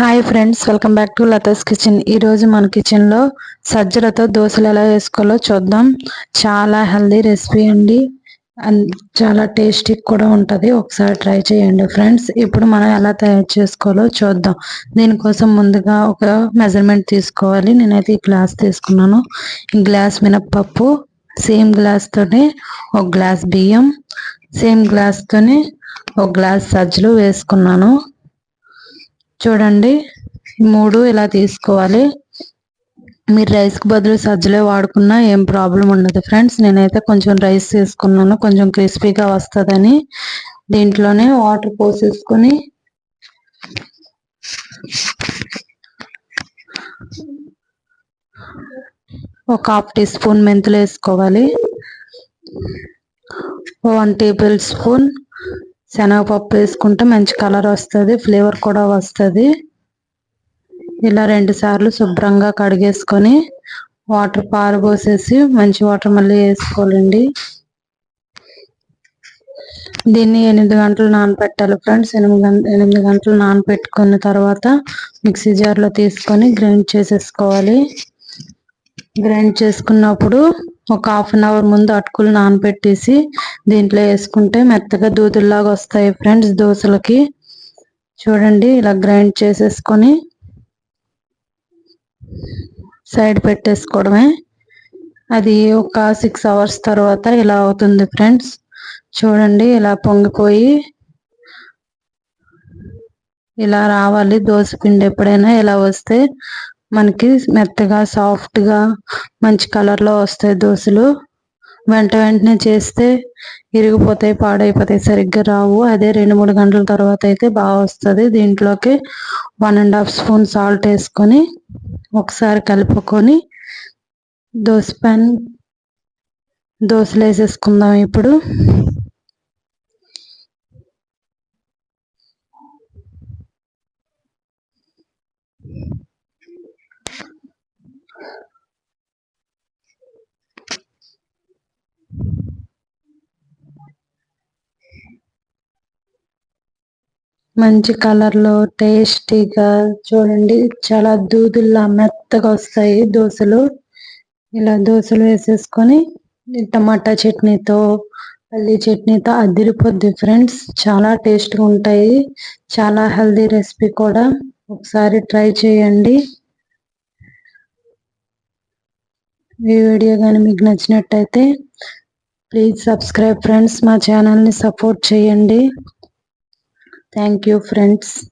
Hi friends welcome back to Latha's kitchen ఈరోజు మన కిచెన్లో సజ్జలతో దోశలు ఎలా వేసుకోవాలో చూద్దాం. చాలా హెల్దీ రెసిపీ అండి. అండ్ చాలా టేస్టీ కూడా ఉంటుంది. ఒకసారి ట్రై చేయండి ఫ్రెండ్స్ ఇప్పుడు మనం ఎలా తయారు చేసుకోవాలో చూద్దాం. దీనికోసం ముందుగా ఒక మెజర్మెంట్ తీసుకోవాలి. నేనైతే ఈ గ్లాస్ తీసుకున్నాను. ఈ గ్లాస్ మినప్పప్పు సేమ్ గ్లాస్తోనే ఒక గ్లాస్ బియ్యం సేమ్ గ్లాస్తోనే ఒక గ్లాస్ సజ్జలు వేసుకున్నాను. చూడండి మూడు ఇలా తీసుకోవాలి. మీరు రైస్కి బదులు సజ్జలే వాడుకున్నా ఏం ప్రాబ్లం ఉండదు ఫ్రెండ్స్. నేనైతే కొంచెం రైస్ తీసుకున్నాను కొంచెం క్రిస్పీగా వస్తుందని. దీంట్లోనే వాటర్ పోసేసుకొని ఒక హాఫ్ టీ స్పూన్ మెంతులు వేసుకోవాలి. వన్ టేబుల్ స్పూన్ శనగపప్పు వేసుకుంటే మంచి కలర్ వస్తుంది ఫ్లేవర్ కూడా వస్తుంది. ఇలా రెండు సార్లు శుభ్రంగా కడిగేసుకొని వాటర్ పారబోసేసి మంచి వాటర్ మళ్ళీ వేసుకోవాలండి. దీన్ని ఎనిమిది గంటలు నానబెట్టాలి ఫ్రెండ్స్. ఎనిమిది ఎనిమిది గంటలు నానబెట్టుకున్న తర్వాత మిక్సీ జార్లో తీసుకొని గ్రైండ్ చేసేసుకోవాలి. గ్రైండ్ చేసుకున్నప్పుడు ఒక హాఫ్ అన్ అవర్ ముందు అటుకులు నానబెట్టేసి దీంట్లో వేసుకుంటే మెత్తగా దూదుల్లాగా వస్తాయి ఫ్రెండ్స్ దోశలకి. చూడండి ఇలా గ్రైండ్ చేసేసుకొని సైడ్ పెట్టేసుకోవడమే. అది ఒక సిక్స్ అవర్స్ తర్వాత ఇలా అవుతుంది ఫ్రెండ్స్. చూడండి ఇలా పొంగిపోయి ఇలా రావాలి. దోశ పిండి ఎప్పుడైనా ఇలా వస్తే మనకి మెత్తగా సాఫ్ట్గా మంచి కలర్లో వస్తాయి దోశలు. వెంట వెంటనే చేస్తే ఇరిగిపోతాయి పాడైపోతాయి సరిగ్గా రావు. అదే రెండు మూడు గంటల తర్వాత అయితే బాగా వస్తుంది. దీంట్లోకి one and half spoon salt వేసుకొని ఒకసారి కలుపుకొని దోశ పెన్ దోశలు వేసేసుకుందాం ఇప్పుడు. మంచి కలర్లో టేస్టీగా చూడండి. చాలా దూదుల్లా మెత్తగా వస్తాయి దోశలు. ఇలా దోశలు వేసేసుకొని టమాటా చట్నీతో పల్లి చట్నీతో అదిరిపోద్ది ఫ్రెండ్స్. చాలా టేస్ట్గా ఉంటాయి. చాలా హెల్దీ రెసిపీ కూడా. ఒకసారి ట్రై చేయండి. ఈ వీడియో కానీ మీకు నచ్చినట్టయితే ప్లీజ్ సబ్స్క్రైబ్ ఫ్రెండ్స్. మా ఛానల్ని సపోర్ట్ చేయండి. Thank you, friends.